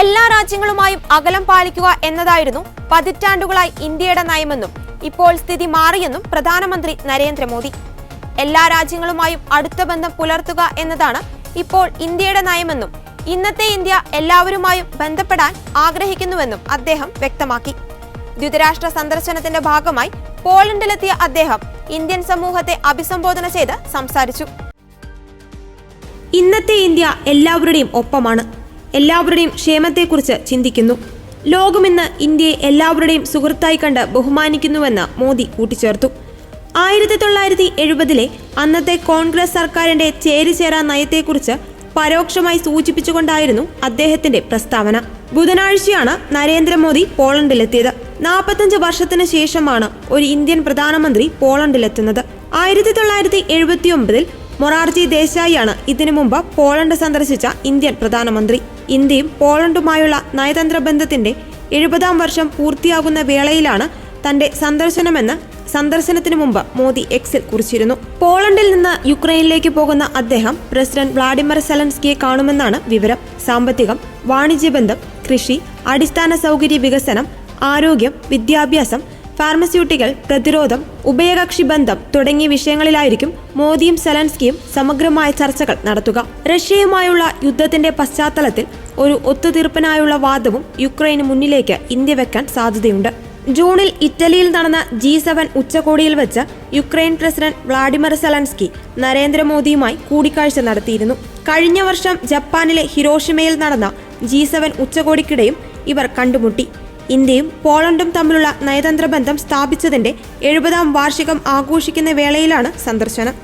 എല്ലാ രാജ്യങ്ങളുമായും അകലം പാലിക്കുക എന്നതായിരുന്നു പതിറ്റാണ്ടുകളായി ഇന്ത്യയുടെ നയമെന്നും ഇപ്പോൾ സ്ഥിതി മാറിയെന്നും പ്രധാനമന്ത്രി നരേന്ദ്രമോദി. എല്ലാ രാജ്യങ്ങളുമായും അടുത്ത ബന്ധം പുലർത്തുക എന്നതാണ് ഇപ്പോൾ ഇന്ത്യയുടെ നയമെന്നും ഇന്നത്തെ ഇന്ത്യ എല്ലാവരുമായും ബന്ധപ്പെടാൻ ആഗ്രഹിക്കുന്നുവെന്നും അദ്ദേഹം വ്യക്തമാക്കി. ദ്വിതരാഷ്ട്ര സന്ദർശനത്തിന്റെ ഭാഗമായി പോളണ്ടിലെത്തിയ അദ്ദേഹം ഇന്ത്യൻ സമൂഹത്തെ അഭിസംബോധന ചെയ്ത് സംസാരിച്ചു. ഇന്നത്തെ ഇന്ത്യ എല്ലാവരുടെയും ഒപ്പമാണ്. എല്ലാവരുടെയും ക്ഷേമത്തെക്കുറിച്ച് ചിന്തിക്കുന്നു. ലോകമിന്ന് ഇന്ത്യയെ എല്ലാവരുടെയും സുഹൃത്തായി കണ്ട് ബഹുമാനിക്കുന്നുവെന്ന് മോദി കൂട്ടിച്ചേർത്തു. ആയിരത്തി തൊള്ളായിരത്തി എഴുപതിലെ അന്നത്തെ കോൺഗ്രസ് സർക്കാരിന്റെ ചേരിചേരാ നയത്തെക്കുറിച്ച് പരോക്ഷമായി സൂചിപ്പിച്ചുകൊണ്ടായിരുന്നു അദ്ദേഹത്തിന്റെ പ്രസ്താവന. ബുധനാഴ്ചയാണ് നരേന്ദ്രമോദി പോളണ്ടിലെത്തിയത്. നാൽപ്പത്തഞ്ച് വർഷത്തിന് ശേഷമാണ് ഒരു ഇന്ത്യൻ പ്രധാനമന്ത്രി പോളണ്ടിലെത്തുന്നത്. ആയിരത്തി തൊള്ളായിരത്തി എഴുപത്തി ഒമ്പതിൽ മൊറാർജി ദേശായിയാണ് ഇതിനു മുമ്പ് പോളണ്ട് സന്ദർശിച്ച ഇന്ത്യൻ പ്രധാനമന്ത്രി. ഇന്ത്യയും പോളണ്ടുമായുള്ള നയതന്ത്ര ബന്ധത്തിന്റെ എഴുപതാം വർഷം പൂർത്തിയാകുന്ന വേളയിലാണ് തന്റെ സന്ദർശനമെന്ന് സന്ദർശനത്തിന് മുമ്പ് മോദി എക്സിൽ കുറിച്ചിരുന്നു. പോളണ്ടിൽ നിന്ന് യുക്രൈനിലേക്ക് പോകുന്ന അദ്ദേഹം പ്രസിഡന്റ് വ്ളാഡിമിർ സെലൻസ്കിയെ കാണുമെന്നാണ് വിവരം. സാമ്പത്തികം വാണിജ്യ ബന്ധം കൃഷി അടിസ്ഥാന സൗകര്യ വികസനം ആരോഗ്യം വിദ്യാഭ്യാസം ഫാർമസ്യൂട്ടിക്കൽ പ്രതിരോധം ഉഭയകക്ഷി ബന്ധം തുടങ്ങിയ വിഷയങ്ങളിലായിരിക്കും മോദിയും സെലൻസ്കിയും സമഗ്രമായ ചർച്ചകൾ നടത്തുക. റഷ്യയുമായുള്ള യുദ്ധത്തിന്റെ പശ്ചാത്തലത്തിൽ ഒരു ഒത്തുതീർപ്പിനായുള്ള വാദവും യുക്രൈന് മുന്നിലേക്ക് ഇന്ത്യ വെക്കാൻ സാധ്യതയുണ്ട്. ജൂണിൽ ഇറ്റലിയിൽ നടന്ന ജി സെവൻ ഉച്ചകോടിയിൽ വെച്ച് യുക്രൈൻ പ്രസിഡന്റ് വ്ളാഡിമിർ സെലൻസ്കി നരേന്ദ്രമോദിയുമായി കൂടിക്കാഴ്ച നടത്തിയിരുന്നു. കഴിഞ്ഞ വർഷം ജപ്പാനിലെ ഹിരോഷിമയിൽ നടന്ന ജി സെവൻ ഉച്ചകോടിക്കിടെയും ഇവർ കണ്ടുമുട്ടി. ഇന്ത്യയും പോളണ്ടും തമ്മിലുള്ള നയതന്ത്ര ബന്ധം സ്ഥാപിച്ചതിന്റെ എഴുപതാം വാർഷികം ആഘോഷിക്കുന്ന വേളയിലാണ് സന്ദർശനം.